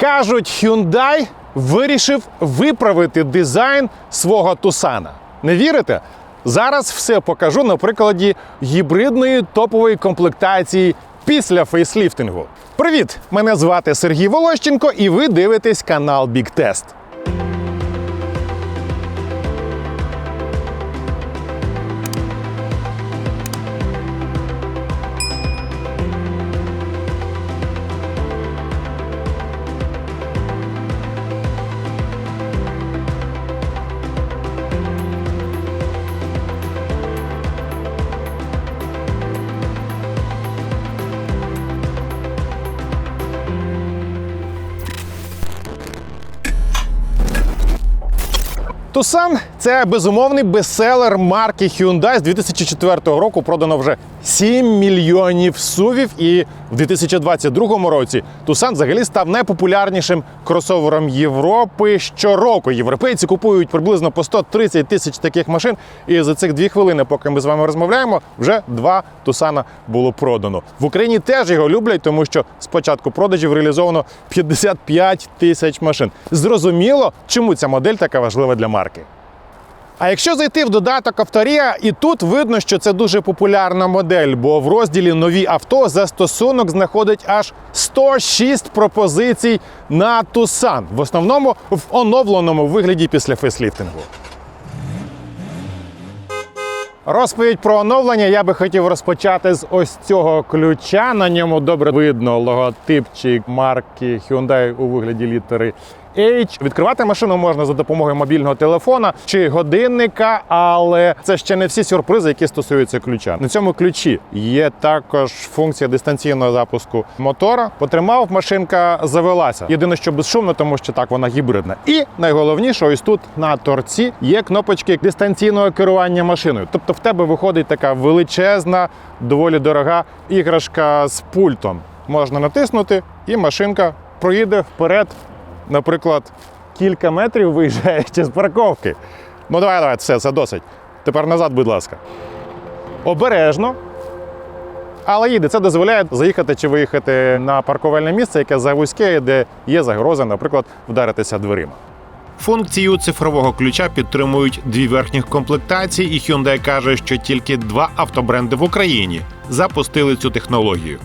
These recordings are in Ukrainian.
Кажуть, Hyundai вирішив виправити дизайн свого Тусана. Не вірите? Зараз все покажу на прикладі гібридної топової комплектації після фейсліфтингу. Привіт! Мене звати Сергій Волощенко, і ви дивитесь канал Big Test. Тусан це безумовний бестселер марки Hyundai з 2004 року. Продано вже 7 мільйонів сувів. І в 2022 році Тусан взагалі став найпопулярнішим кросовером Європи. Щороку європейці купують приблизно по 130 тисяч таких машин. І за цих дві хвилини, поки ми з вами розмовляємо, вже два Тусана було продано. В Україні теж його люблять, тому що з початку продажів реалізовано 55 тисяч машин. Зрозуміло, чому ця модель така важлива для марки. А якщо зайти в додаток Авторія, і тут видно, що це дуже популярна модель, бо в розділі нові авто застосунок знаходить аж 106 пропозицій на Тусан, в основному в оновленому вигляді після фейсліфтингу. Розповідь про оновлення я би хотів розпочати з ось цього ключа. На ньому добре видно логотипчик марки Hyundai у вигляді літери H. Відкривати машину можна за допомогою мобільного телефона чи годинника, але це ще не всі сюрпризи, які стосуються ключа. На цьому ключі є також функція дистанційного запуску мотора. Потримав, машинка завелася. Єдине, що безшумно, тому що так вона гібридна. І найголовніше, ось тут на торці є кнопочки дистанційного керування машиною. Тобто в тебе виходить така величезна, доволі дорога іграшка з пультом. Можна натиснути, і машинка проїде вперед наприклад, кілька метрів виїжджаючи з парковки. Ну, давай, давай, все, це досить. Тепер назад, будь ласка. Обережно. Але їде, це дозволяє заїхати чи виїхати на парковальне місце, яке завузьке, де є загроза, наприклад, вдаритися дверима. Функцію цифрового ключа підтримують дві верхніх комплектації, і Hyundai каже, що тільки два автобренди в Україні запустили цю технологію.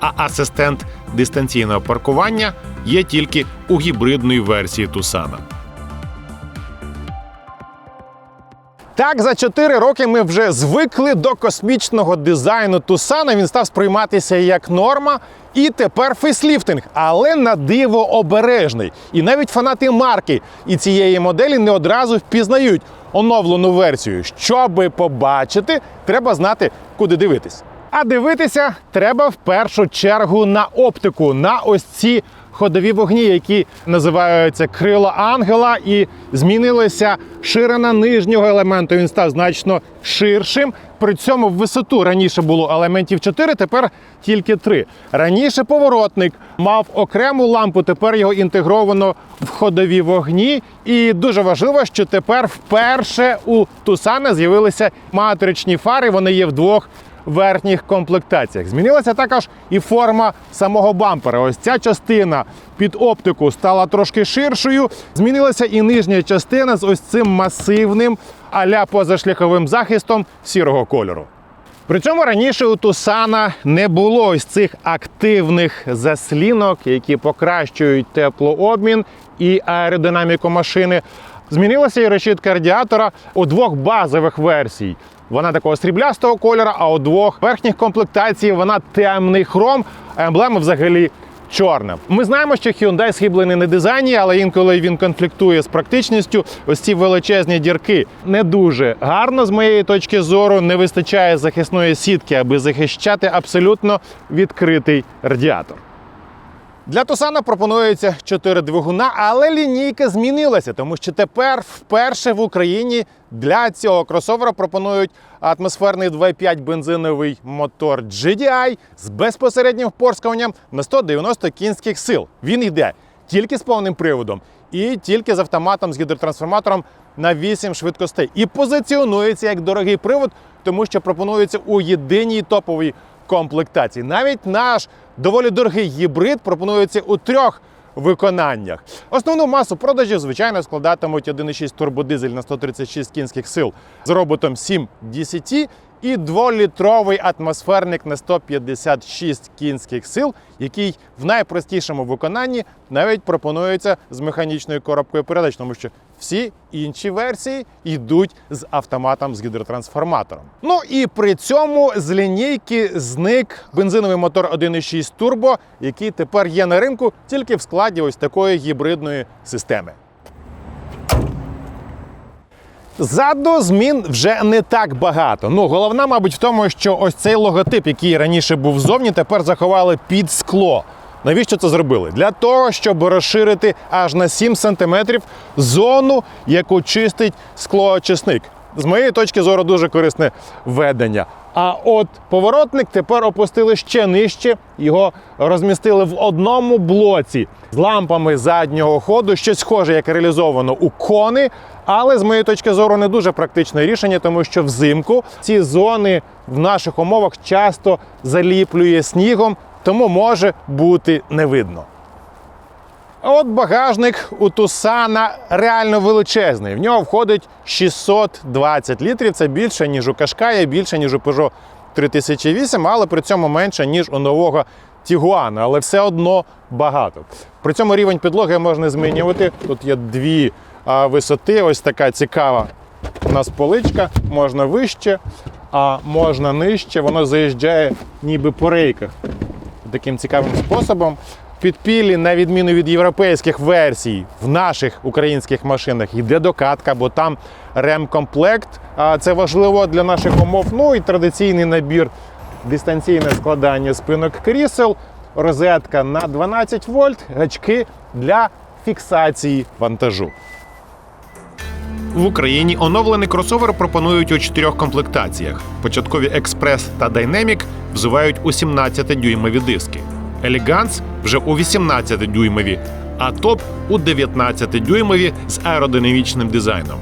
А асистент дистанційного паркування є тільки у гібридної версії Тусана. Так, за 4 роки ми вже звикли до космічного дизайну Тусана. Він став сприйматися як норма. І тепер фейсліфтинг, але на диво обережний. І навіть фанати марки і цієї моделі не одразу впізнають оновлену версію. Щоби побачити, треба знати, куди дивитись. А дивитися треба в першу чергу на оптику, на ось ці ходові вогні, які називаються крила ангела, і змінилася ширина нижнього елементу. Він став значно ширшим. При цьому в висоту раніше було елементів 4, тепер тільки 3. Раніше поворотник мав окрему лампу, тепер його інтегровано в ходові вогні. І дуже важливо, що тепер вперше у Тусана з'явилися матричні фари. Вони є в двох верхніх комплектаціях. Змінилася також і форма самого бампера. Ось ця частина під оптику стала трошки ширшою. Змінилася і нижня частина з ось цим масивним аля позашляховим захистом сірого кольору. При цьому раніше у Тусана не було ось цих активних заслінок, які покращують теплообмін і аеродинаміку машини. Змінилася і решітка радіатора у двох базових версій. Вона такого сріблястого кольора, а у двох верхніх комплектацій вона темний хром, а емблема взагалі чорна. Ми знаємо, що Hyundai схиблений на дизайні, але інколи він конфліктує з практичністю. Ось ці величезні дірки не дуже гарно з моєї точки зору. Не вистачає захисної сітки, аби захищати абсолютно відкритий радіатор. Для Тусана пропонується 4 двигуна, але лінійка змінилася, тому що тепер вперше в Україні для цього кросовера пропонують атмосферний 2.5 бензиновий мотор GDI з безпосереднім впорскуванням на 190 кінських сил. Він йде тільки з повним приводом і тільки з автоматом з гідротрансформатором на 8 швидкостей. І позиціонується як дорогий привод, тому що пропонується у єдиній топовій комплектації. Навіть наш доволі дорогий гібрид пропонується у трьох виконаннях. Основну масу продажів, звичайно, складатимуть 1,6 турбодизель на 136 кінських сил з роботом 7 DCT і 2-літровий атмосферник на 156 кінських сил, який в найпростішому виконанні навіть пропонується з механічною коробкою передач, тому що всі інші версії йдуть з автоматом з гідротрансформатором. Ну і при цьому з лінійки зник бензиновий мотор 1.6 турбо, який тепер є на ринку тільки в складі ось такої гібридної системи. Ззаду змін вже не так багато. Ну, головна, мабуть, в тому, що ось цей логотип, який раніше був ззовні, тепер заховали під скло. Навіщо це зробили? Для того, щоб розширити аж на 7 см зону, яку чистить склоочисник. З моєї точки зору дуже корисне введення. А от поворотник тепер опустили ще нижче, його розмістили в одному блоці з лампами заднього ходу, щось схоже, як реалізовано у кони. Але з моєї точки зору не дуже практичне рішення, тому що взимку ці зони в наших умовах часто заліплює снігом, тому може бути не видно. А От багажник у Тусана реально величезний. В нього входить 620 літрів. Це більше, ніж у Кашкая, більше, ніж у Peugeot 3008, але при цьому менше, ніж у нового Тігуана. Але все одно багато. При цьому рівень підлоги можна змінювати. Тут є дві висоти. Ось така цікава у нас поличка. Можна вище, а можна нижче. Воно заїжджає ніби по рейках таким цікавим способом. Підпіллі, на відміну від європейських версій, в наших українських машинах йде докатка, бо там ремкомплект. А це важливо для наших умов. Ну і традиційний набір дистанційне складання спинок крісел, розетка на 12 вольт, гачки для фіксації вантажу. В Україні оновлений кросовер пропонують у чотирьох комплектаціях. Початкові експрес та Dynamic взувають у 17-дюймові диски. Елеганс вже у 18-дюймові, а топ у 19-дюймові з аеродинамічним дизайном.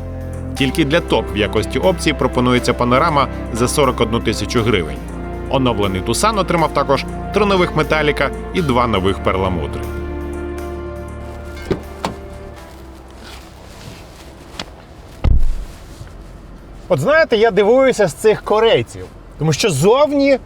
Тільки для топ в якості опції пропонується панорама за 41 тисячу гривень. Оновлений Тусан отримав також три нових металіка і два нових перламутри. От знаєте, я дивуюся з цих корейців, тому що зовні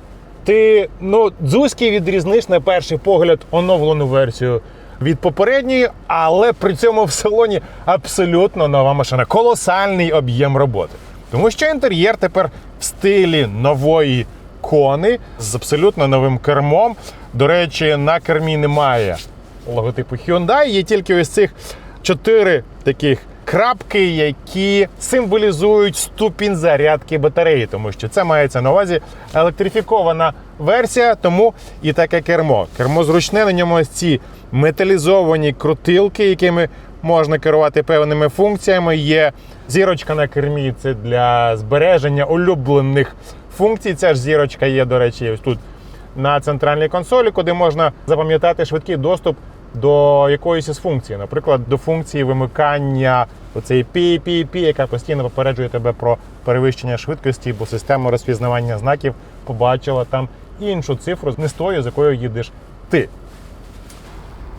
ти ну, дзузьки відрізниш на перший погляд оновлену версію від попередньої, але при цьому в салоні абсолютно нова машина, колосальний об'єм роботи. Тому що інтер'єр тепер в стилі нової кони з абсолютно новим кермом. До речі, на кермі немає логотипу Hyundai, є тільки ось цих чотири таких крапки, які символізують ступінь зарядки батареї, тому що це мається на увазі електрифікована версія, тому і таке кермо. Кермо зручне, на ньому ось ці металізовані крутилки, якими можна керувати певними функціями. Є зірочка на кермі, це для збереження улюблених функцій. Ця ж зірочка є, до речі, ось тут на центральній консолі, куди можна запам'ятати швидкий доступ до якоїсь із функції, наприклад, до функції вимикання оцеї пі-пі-пі, яка постійно попереджує тебе про перевищення швидкості, бо система розпізнавання знаків побачила там іншу цифру не з тою, з якою їдеш ти.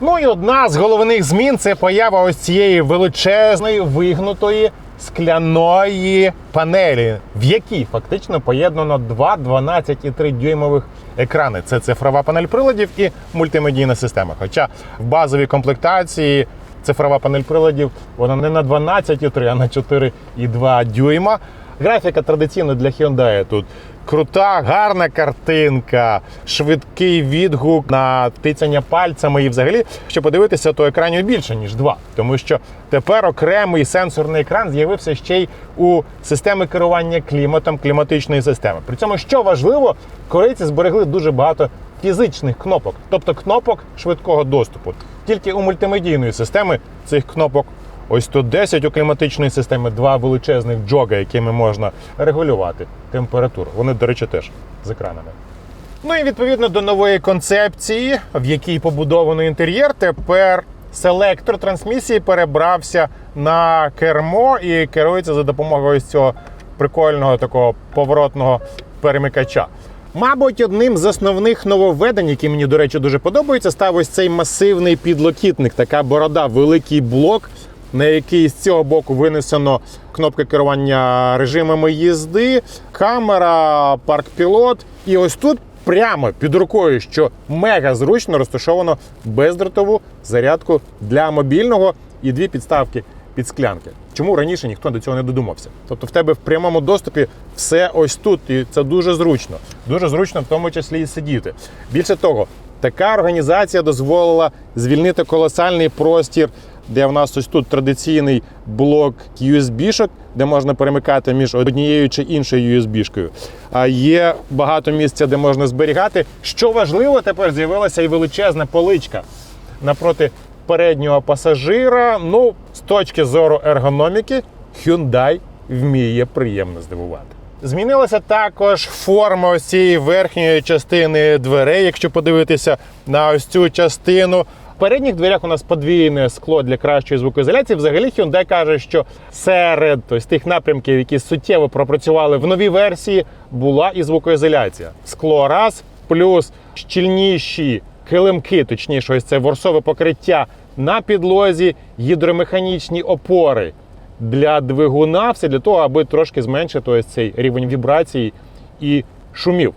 Ну і одна з головних змін це поява ось цієї величезної вигнутої скляної панелі, в якій фактично поєднано два 12,3 дюймових екрани. Це цифрова панель приладів і мультимедійна система. Хоча в базовій комплектації цифрова панель приладів вона не на 12,3, а на 4,2 дюйма. Графіка традиційно для Hyundai тут крута, гарна картинка, швидкий відгук на тицяння пальцями. І взагалі, що подивитися, то екранів більше, ніж два. Тому що тепер окремий сенсорний екран з'явився ще й у системи керування кліматом кліматичної системи. При цьому, що важливо, корейці зберегли дуже багато фізичних кнопок, тобто кнопок швидкого доступу. Тільки у мультимедійної системи цих кнопок Ось тут 10 у кліматичної системи, два величезних джога, якими можна регулювати температуру. Вони, до речі, теж з екранами. Ну і відповідно до нової концепції, в якій побудований інтер'єр, тепер селектор трансмісії перебрався на кермо і керується за допомогою цього прикольного такого поворотного перемикача. Мабуть, одним з основних нововведень, які мені, до речі, дуже подобаються, став ось цей масивний підлокітник, така борода, великий блок, на який з цього боку винесено кнопки керування режимами їзди, камера, парк-пілот. І ось тут прямо під рукою, що мега зручно розташовано бездротову зарядку для мобільного і дві підставки під склянки. Чому раніше ніхто до цього не додумався? Тобто в тебе в прямому доступі все ось тут, і це дуже зручно. Дуже зручно, в тому числі і сидіти. Більше того, така організація дозволила звільнити колосальний простір, де в нас ось тут традиційний блок USB-шок, де можна перемикати між однією чи іншою USB-шкою. А є багато місця, де можна зберігати. Що важливо, тепер з'явилася і величезна поличка напроти переднього пасажира. Ну, з точки зору ергономіки, Hyundai вміє приємно здивувати. Змінилася також форма ось цієї верхньої частини дверей, якщо подивитися на ось цю частину. Передніх дверях у нас подвійне скло для кращої звукоізоляції. Взагалі Hyundai каже, що серед ось тих напрямків, які суттєво пропрацювали в новій версії, була і звукоізоляція. Скло раз, плюс щільніші килимки, точніше, ось це ворсове покриття на підлозі, гідромеханічні опори для двигуна, все для того, аби трошки зменшити ось цей рівень вібрацій і шумів.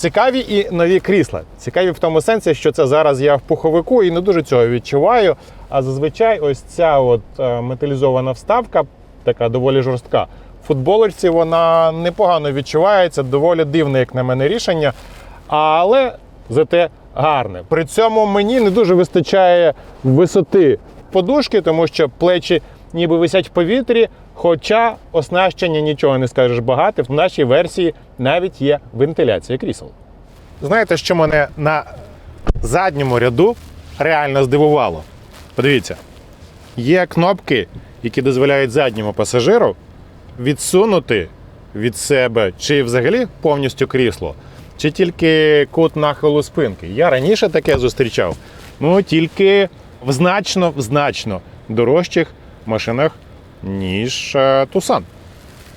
Цікаві і нові крісла. Цікаві в тому сенсі, що це зараз я в пуховику і не дуже цього відчуваю. А зазвичай ось ця от е, металізована вставка, така доволі жорстка. В футболочці вона непогано відчувається, доволі дивне, як на мене, рішення. Але зате гарне. При цьому мені не дуже вистачає висоти подушки, тому що плечі ніби висять в повітрі. Хоча оснащення нічого не скажеш багато, в нашій версії навіть є вентиляція крісел. Знаєте, що мене на задньому ряду реально здивувало? Подивіться, є кнопки, які дозволяють задньому пасажиру відсунути від себе чи взагалі повністю крісло, чи тільки кут нахилу спинки. Я раніше таке зустрічав, ну тільки в значно в значно дорожчих машинах, ніж е, Tucson.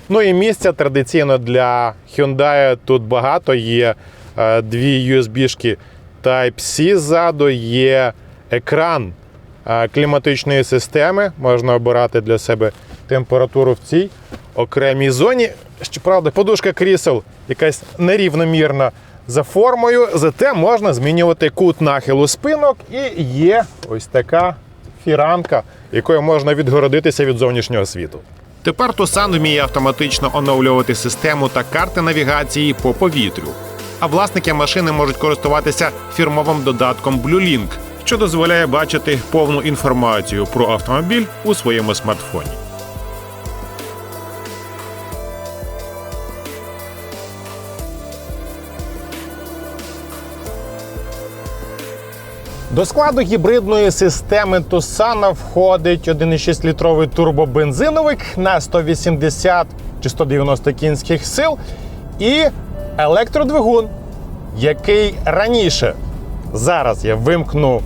Ну і місця традиційно для Hyundai тут багато. Є е, дві USB-шки Type-C ззаду, є екран е, кліматичної системи. Можна обирати для себе температуру в цій окремій зоні. Щоправда, подушка крісел якась нерівномірна за формою, зате можна змінювати кут нахилу спинок, і є ось така фіранка, якою можна відгородитися від зовнішнього світу. Тепер Тусан вміє автоматично оновлювати систему та карти навігації по повітрю. А власники машини можуть користуватися фірмовим додатком BlueLink, що дозволяє бачити повну інформацію про автомобіль у своєму смартфоні. До складу гібридної системи Tucson входить 1,6-літровий турбобензиновик на 180 чи 190 кінських сил і електродвигун, який раніше зараз я вимкну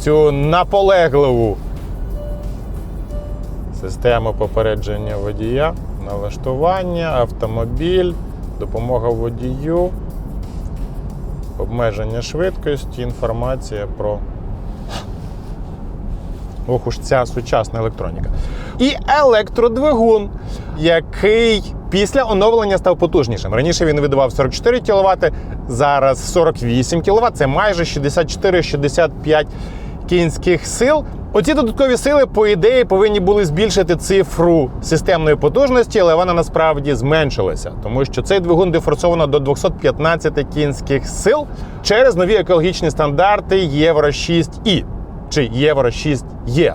цю наполегливу систему попередження водія, налаштування, автомобіль, допомога водію обмеження швидкості, інформація про. Ох уж ця сучасна електроніка. І електродвигун, який після оновлення став потужнішим. Раніше він видавав 44 кВт, зараз 48 кВт, це майже 64-65 кінських сил. Оці додаткові сили, по ідеї, повинні були збільшити цифру системної потужності, але вона насправді зменшилася, тому що цей двигун дефорсовано до 215 кінських сил через нові екологічні стандарти Євро 6 і чи Євро 6 є.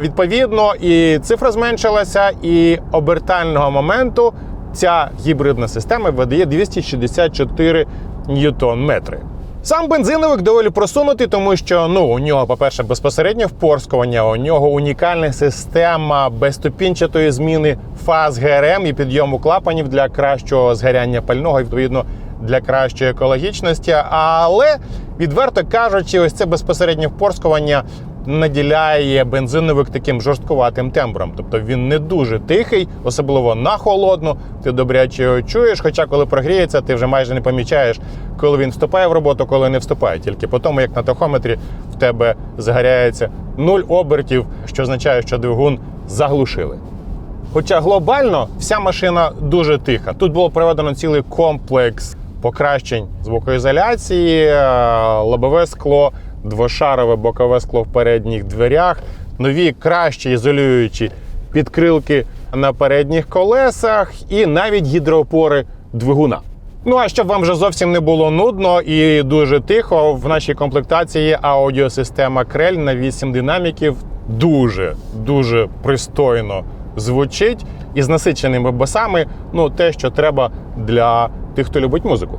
Відповідно, і цифра зменшилася, і обертального моменту ця гібридна система видає 264 ньютон-метри. Сам бензиновик доволі просунутий, тому що ну у нього, по-перше, безпосереднє впорскування, у нього унікальна система безступінчатої зміни фаз ГРМ і підйому клапанів для кращого згоряння пального і відповідно для кращої екологічності. Але відверто кажучи, ось це безпосереднє впорскування наділяє бензиновик таким жорсткуватим тембром. Тобто він не дуже тихий, особливо на холодну. Ти добряче його чуєш. Хоча, коли прогріється, ти вже майже не помічаєш, коли він вступає в роботу, коли не вступає. Тільки по тому, як на тахометрі в тебе загоряється нуль обертів, що означає, що двигун заглушили. Хоча глобально вся машина дуже тиха. Тут було проведено цілий комплекс покращень звукоізоляції, е, лобове скло, двошарове бокове скло в передніх дверях, нові краще ізолюючі підкрилки на передніх колесах і навіть гідроопори двигуна. Ну а щоб вам вже зовсім не було нудно і дуже тихо, в нашій комплектації аудіосистема Крель на 8 динаміків. Дуже дуже пристойно звучить і з насиченими басами. Ну, те, що треба для тих, хто любить музику.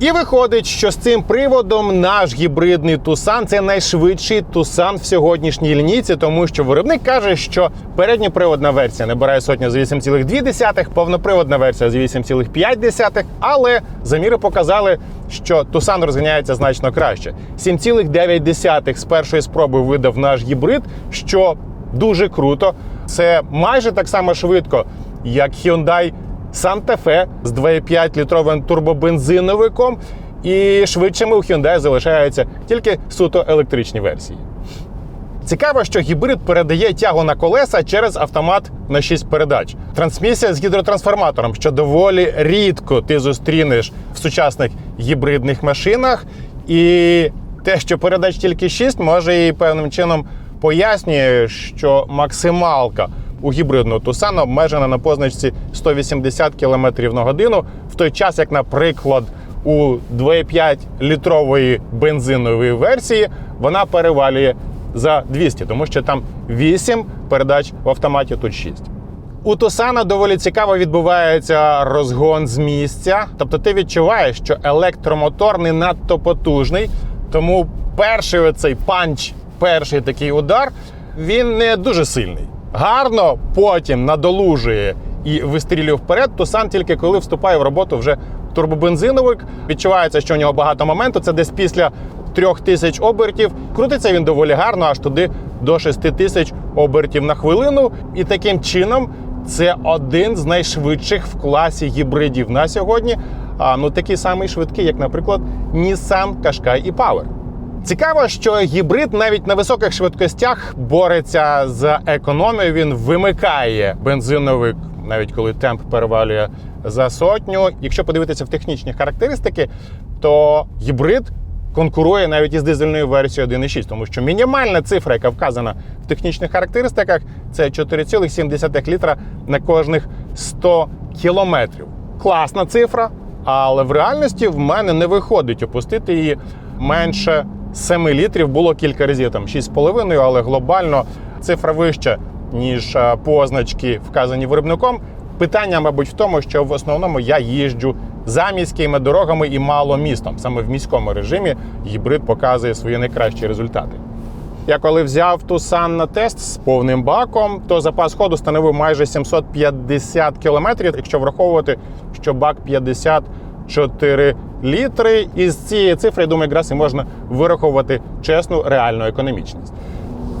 І виходить, що з цим приводом наш гібридний Тусан це найшвидший Тусан в сьогоднішній лінійці, тому що виробник каже, що передньоприводна версія набирає сотню з 8,2, повноприводна версія з 8,5, але заміри показали, що Тусан розганяється значно краще. 7,9 з першої спроби видав наш гібрид, що дуже круто. Це майже так само швидко, як Hyundai Fe з 2,5 літровим турбобензиновиком. І швидшими у Hyundai залишаються тільки суто електричні версії. Цікаво, що гібрид передає тягу на колеса через автомат на 6 передач. Трансмісія з гідротрансформатором, що доволі рідко ти зустрінеш в сучасних гібридних машинах. І те, що передач тільки 6, може і певним чином пояснює, що максималка у гібридного Тусана обмежена на позначці 180 км на годину, в той час, як, наприклад, у 2,5 літрової бензинової версії вона перевалює за 200, тому що там 8 передач в автоматі, тут 6. У Тусана доволі цікаво відбувається розгон з місця. Тобто ти відчуваєш, що електромотор не надто потужний, тому перший оцей панч, перший такий удар, він не дуже сильний. Гарно потім надолужує і вистрілює вперед. Тусан тільки коли вступає в роботу вже турбобензиновик. Відчувається, що у нього багато моменту. Це десь після трьох тисяч обертів. Крутиться він доволі гарно, аж туди до 6 тисяч обертів на хвилину. І таким чином це один з найшвидших в класі гібридів на сьогодні. А ну такий самий швидкий, як, наприклад, Nissan Qashqai e-Power. Цікаво, що гібрид навіть на високих швидкостях бореться з економією. Він вимикає бензиновик, навіть коли темп перевалює за сотню. Якщо подивитися в технічні характеристики, то гібрид конкурує навіть із дизельною версією 1.6, тому що мінімальна цифра, яка вказана в технічних характеристиках, це 4,7 літра на кожних 100 кілометрів. Класна цифра, але в реальності в мене не виходить опустити її менше 7 літрів. Було кілька разів там 6,5, але глобально цифра вища, ніж е, позначки, вказані виробником. Питання, мабуть, в тому, що в основному я їжджу за міськими дорогами і мало містом. Саме в міському режимі гібрид показує свої найкращі результати. Я коли взяв Тусан на тест з повним баком, то запас ходу становив майже 750 кілометрів, якщо враховувати, що бак 54 літри. І з цієї цифри, я думаю, якраз і можна вираховувати чесну реальну економічність.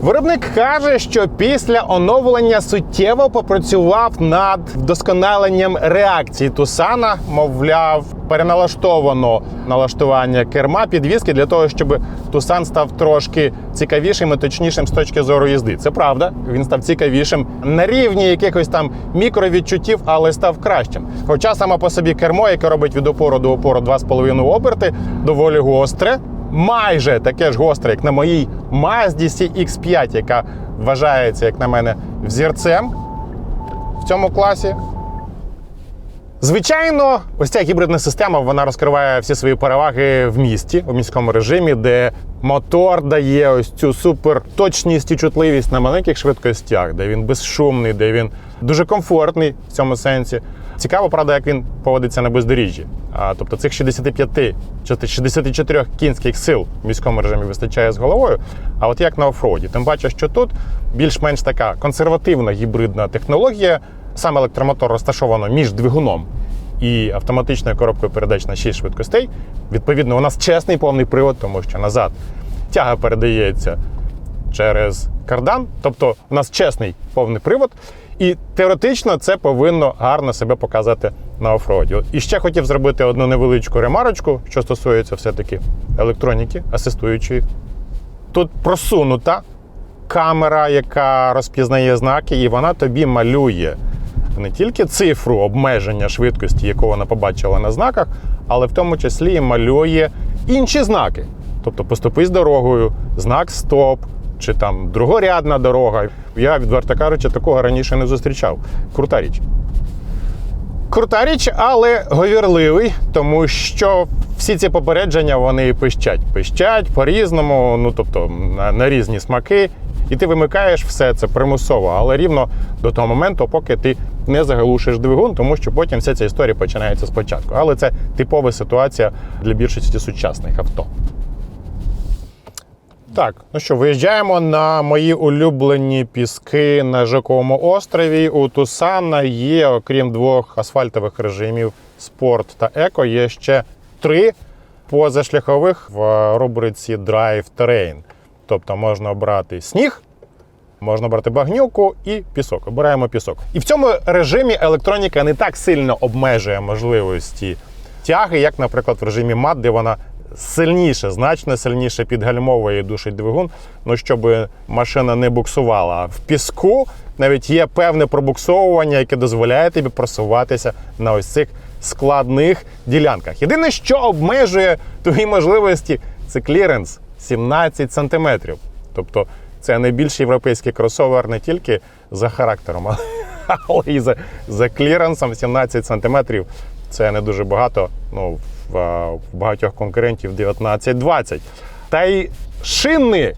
Виробник каже, що після оновлення суттєво попрацював над вдосконаленням реакції Тусана, мовляв, переналаштовано налаштування керма підвіски для того, щоб Тусан став трошки цікавішим і точнішим з точки зору їзди. Це правда, він став цікавішим на рівні якихось там мікровідчуттів, але став кращим. Хоча саме по собі кермо, яке робить від опору до опору 2,5 оберти, доволі гостре майже таке ж гостре, як на моїй Mazda CX5, яка вважається, як на мене, взірцем в цьому класі. Звичайно, ось ця гібридна система вона розкриває всі свої переваги в місті, у міському режимі, де мотор дає ось цю супер точність і чутливість на маленьких швидкостях, де він безшумний, де він дуже комфортний в цьому сенсі. Цікаво, правда, як він поводиться на бездоріжжі. А, тобто цих 65 чи 64 кінських сил в міському режимі вистачає з головою. А от як на офроді, тим паче, що тут більш-менш така консервативна гібридна технологія. Саме електромотор розташовано між двигуном і автоматичною коробкою передач на 6 швидкостей. Відповідно, у нас чесний повний привод, тому що назад тяга передається через кардан. Тобто у нас чесний повний привод. І теоретично це повинно гарно себе показати на офроді. І ще хотів зробити одну невеличку ремарочку, що стосується все-таки електроніки, асистуючої. Тут просунута камера, яка розпізнає знаки, і вона тобі малює не тільки цифру обмеження швидкості, яку вона побачила на знаках, але в тому числі і малює інші знаки. Тобто поступись дорогою, знак стоп чи там другорядна дорога. Я, відверто кажучи, такого раніше не зустрічав. Крута річ. Крута річ, але говірливий, тому що всі ці попередження вони пищать. Пищать по-різному, ну тобто на, на різні смаки. І ти вимикаєш все це примусово, але рівно до того моменту, поки ти не заглушиш двигун, тому що потім вся ця історія починається спочатку. Але це типова ситуація для більшості сучасних авто. Так, ну що, виїжджаємо на мої улюблені піски на Жаковому острові. У Тусана є, окрім двох асфальтових режимів спорт та еко, є ще три позашляхових в рубриці Drive Terrain. Тобто можна обрати сніг, можна брати багнюку і пісок. Обираємо пісок. І в цьому режимі електроніка не так сильно обмежує можливості тяги, як, наприклад, в режимі мат, де вона сильніше, значно сильніше підгальмовує і душить двигун, ну щоб машина не буксувала. А в піску навіть є певне пробуксовування, яке дозволяє тобі просуватися на ось цих складних ділянках. Єдине, що обмежує твої можливості, це кліренс 17 см. Тобто це найбільший європейський кросовер не тільки за характером, але, і за, за кліренсом 17 см. Це не дуже багато. Ну, в, багатьох конкурентів 19-20. Та й шини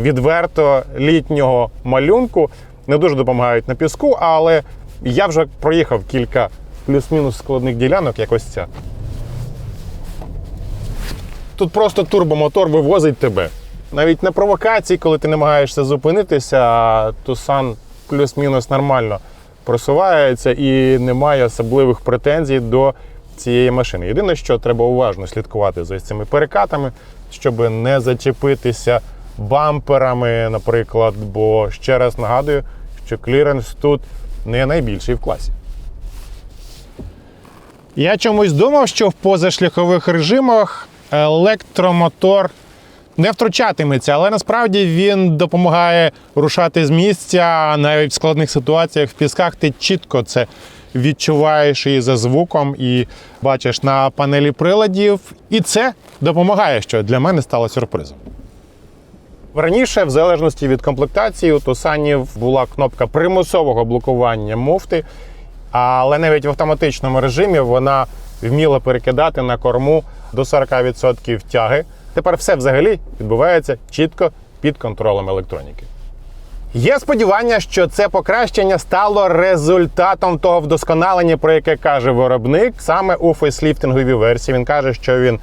відверто літнього малюнку не дуже допомагають на піску, але я вже проїхав кілька плюс-мінус складних ділянок, як ось ця. Тут просто турбомотор вивозить тебе. Навіть на провокації, коли ти намагаєшся зупинитися, Тусан плюс-мінус нормально просувається і немає особливих претензій до цієї машини. Єдине, що треба уважно слідкувати за цими перекатами, щоб не зачепитися бамперами, наприклад. Бо ще раз нагадую, що кліренс тут не найбільший в класі. Я чомусь думав, що в позашляхових режимах електромотор не втручатиметься, але насправді він допомагає рушати з місця навіть в складних ситуаціях в пісках. Ти чітко це відчуваєш і за звуком, і бачиш на панелі приладів. І це допомагає, що для мене стало сюрпризом. Раніше, в залежності від комплектації, у Тусанів була кнопка примусового блокування муфти, але навіть в автоматичному режимі вона вміла перекидати на корму до 40% тяги. Тепер все взагалі відбувається чітко під контролем електроніки. Є сподівання, що це покращення стало результатом того вдосконалення, про яке каже виробник саме у фейсліфтинговій версії. Він каже, що він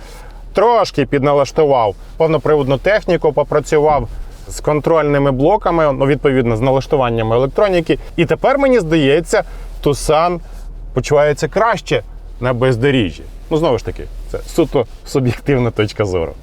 трошки підналаштував повноприводну техніку, попрацював з контрольними блоками, ну, відповідно, з налаштуванням електроніки. І тепер мені здається, Тусан почувається краще на бездоріжжі. Ну, знову ж таки, це суто суб'єктивна точка зору.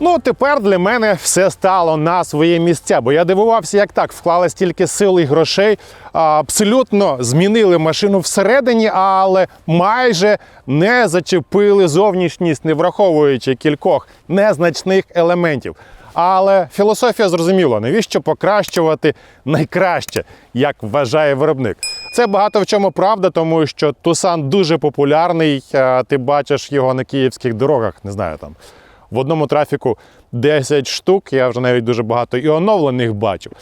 Ну, тепер для мене все стало на своє місця, бо я дивувався, як так вклали стільки сил і грошей, абсолютно змінили машину всередині, але майже не зачепили зовнішність, не враховуючи кількох незначних елементів. Але філософія зрозуміла, навіщо покращувати найкраще, як вважає виробник. Це багато в чому правда, тому що Тусан дуже популярний. Ти бачиш його на київських дорогах, не знаю там. В одному трафіку 10 штук, я вже навіть дуже багато і оновлених бачив.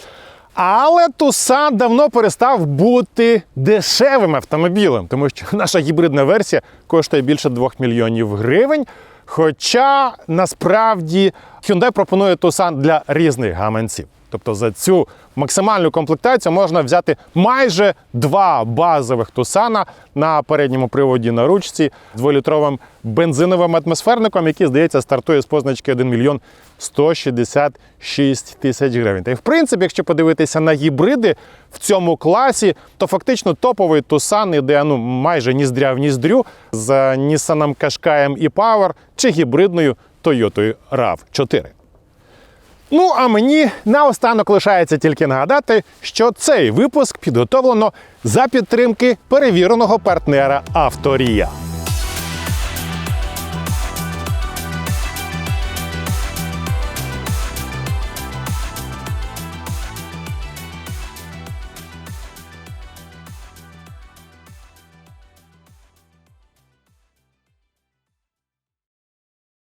Але Тусан давно перестав бути дешевим автомобілем, тому що наша гібридна версія коштує більше 2 мільйонів гривень. Хоча насправді Hyundai пропонує Тусан для різних гаманців. Тобто за цю максимальну комплектацію можна взяти майже два базових тусана на передньому приводі на ручці з 2-літровим бензиновим атмосферником, який, здається, стартує з позначки 1 мільйон 166 тисяч гривень. Та й в принципі, якщо подивитися на гібриди в цьому класі, то фактично топовий тусан іде ну, майже ніздря в ніздрю з Nissan Qashqai e-Power чи гібридною Toyota RAV4. Ну а мені наостанок лишається тільки нагадати, що цей випуск підготовлено за підтримки перевіреного партнера Авторія.